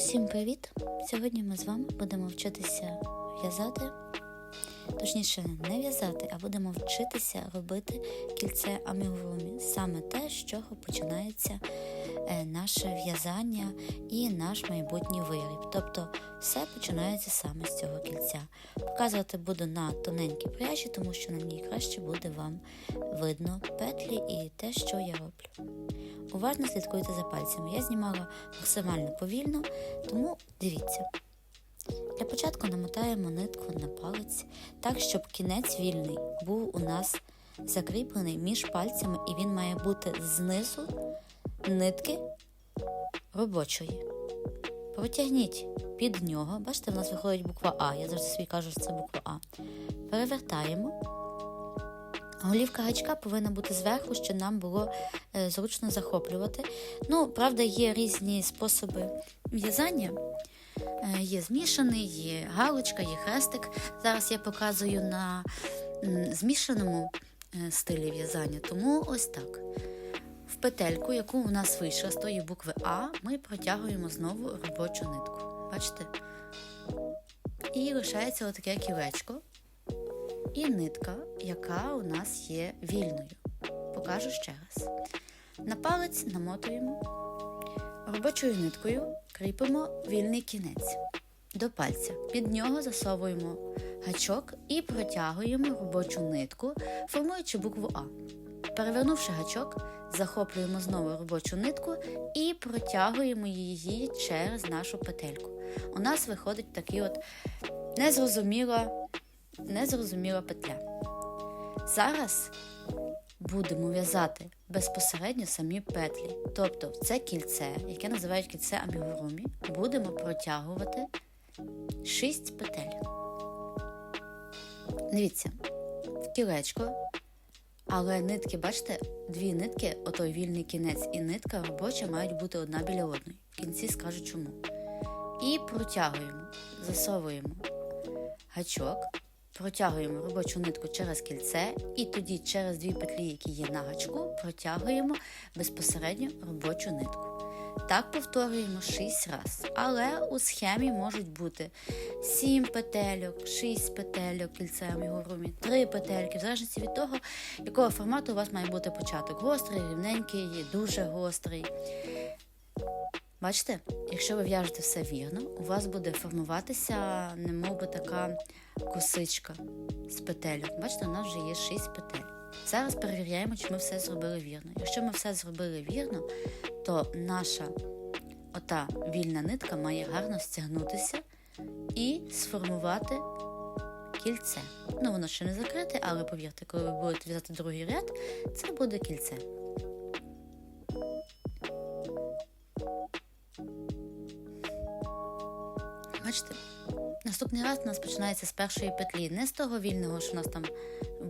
Всім привіт! Сьогодні ми з вами будемо вчитися в'язати, точніше, не в'язати, а будемо вчитися робити кільце амігурумі. Саме те, з чого починається наше в'язання і наш майбутній виріб. Тобто все починається саме з цього кільця. Показувати буду на тоненькій пряжі, тому що на ній краще буде вам видно петлі і те, що я роблю. Уважно слідкуйте за пальцями. Я знімала максимально повільно, тому дивіться. Для початку намотаємо нитку на палець так, щоб кінець вільний був у нас закріплений між пальцями, і він має бути знизу нитки робочої. Протягніть під нього. Бачите, в нас виходить буква А. Я завжди собі кажу, що це буква А. Перевертаємо. Голівка гачка повинна бути зверху, щоб нам було е, зручно захоплювати. Ну, правда, є різні способи в'язання. Е, є змішаний, є галочка, є хрестик. Зараз я показую на змішаному е, стилі в'язання, тому ось так. Петельку, яку у нас вийшла з тої букви А, ми протягуємо знову робочу нитку. Бачите? І лишається отаке кілечко і нитка, яка у нас є вільною. Покажу ще раз. На палець намотуємо робочою ниткою кріпимо вільний кінець до пальця. Під нього засовуємо гачок і протягуємо робочу нитку, формуючи букву А. Перевернувши гачок, захоплюємо знову робочу нитку і протягуємо її через нашу петельку. У нас виходить такий от незрозуміла незрозуміла петля. Зараз будемо в'язати безпосередньо самі петлі. Тобто це кільце, яке називають кільце амігурумі, будемо протягувати 6 петель. Дивіться, в кілечко, але нитки, бачите, дві нитки, отой вільний кінець і нитка робоча мають бути одна біля одної. В кінці скажу чому. І протягуємо, засовуємо гачок протягуємо робочу нитку через кільце, і тоді через дві петлі, які є на гачку, протягуємо безпосередньо робочу нитку. Так повторюємо 6 разів. Але у схемі можуть бути 7 петельок, 6 петельок кільцем його румі, 3 петельки, в залежності від того, якого формату у вас має бути початок. Гострий, рівненький, дуже гострий. Бачите, якщо ви в'яжете все вірно, у вас буде формуватися, немов би така косичка з петельок. Бачите, у нас вже є 6 петель. Зараз перевіряємо, чи ми все зробили вірно. Якщо ми все зробили вірно, то наша ота вільна нитка має гарно стягнутися і сформувати кільце. Ну, воно ще не закрите, але повірте, коли ви будете в'язати другий ряд, це буде кільце. Бачите, наступний раз у нас починається з першої петлі, не з того вільного, що у нас там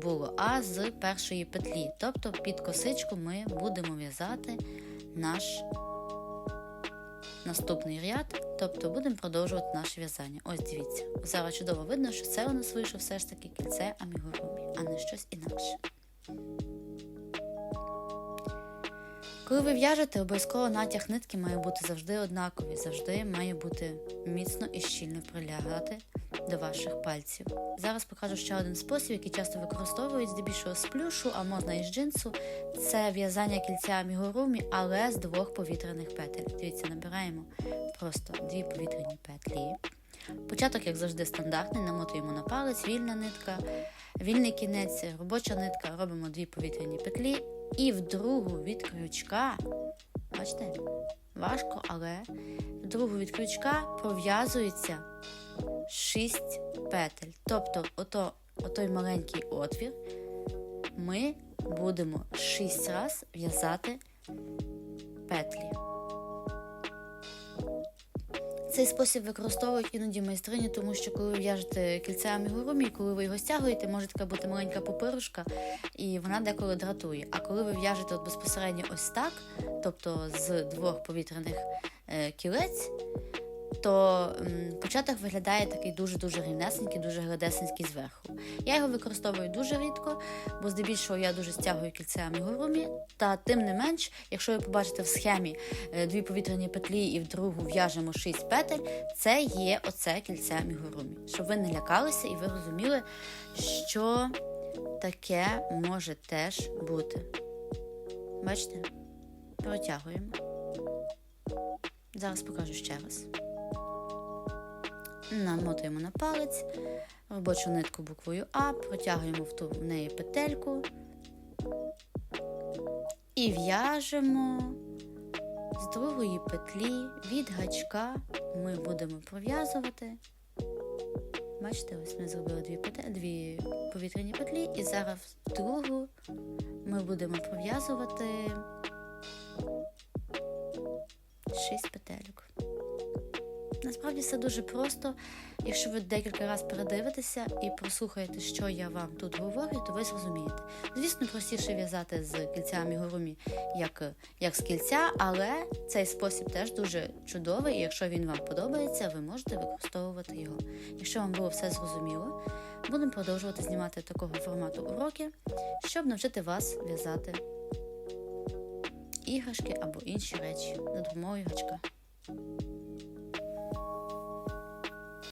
було, а з першої петлі. Тобто під косичку ми будемо в'язати наш наступний ряд, тобто будемо продовжувати наше в'язання. Ось дивіться. Зараз чудово видно, що це у нас вийшло все ж таки кільце амігурумі, а не щось інакше. Коли ви в'яжете, обов'язково натяг нитки має бути завжди однаковий, завжди має бути міцно і щільно прилягати до ваших пальців. Зараз покажу ще один спосіб, який часто використовують здебільшого з плюшу, а можна і з джинсу. Це в'язання кільця амігурумі, але з двох повітряних петель. Дивіться, набираємо просто дві повітряні петлі. Початок, як завжди, стандартний, намотуємо на палець, вільна нитка, вільний кінець, робоча нитка, робимо дві повітряні петлі. І в другу від крючка, бачите, важко, але в другу від крючка пров'язується 6 петель. Тобто, ото, отой маленький отвір ми будемо 6 разів в'язати петлі. Цей спосіб використовують іноді майстрині, тому що коли в'яжете кільце амігурумі, коли ви його стягуєте, може така бути маленька попирушка, і вона деколи дратує. А коли ви в'яжете безпосередньо ось так, тобто з двох повітряних е, кілець, то початок виглядає такий дуже-дуже рівнесенький, дуже гладесенький зверху. Я його використовую дуже рідко, бо здебільшого я дуже стягую кільце амігурумі. Та тим не менш, якщо ви побачите в схемі е, дві повітряні петлі і в другу в'яжемо 6 петель, це є оце кільце амігурумі. Щоб ви не лякалися і ви розуміли, що таке може теж бути. Бачите? Протягуємо. Зараз покажу ще раз. Намотуємо на палець, робочу нитку буквою А, протягуємо в ту в неї петельку і в'яжемо з другої петлі від гачка ми будемо пров'язувати. Бачите, ось ми зробили дві, петель, дві повітряні петлі, і зараз в другу ми будемо пров'язувати 6 петельок. Насправді все дуже просто. Якщо ви декілька разів передивитеся і прослухаєте, що я вам тут говорю, то ви зрозумієте. Звісно, простіше в'язати з кільцями гурумі, як, як з кільця, але цей спосіб теж дуже чудовий, і якщо він вам подобається, ви можете використовувати його. Якщо вам було все зрозуміло, будемо продовжувати знімати такого формату уроки, щоб навчити вас в'язати іграшки або інші речі за допомогою гачка.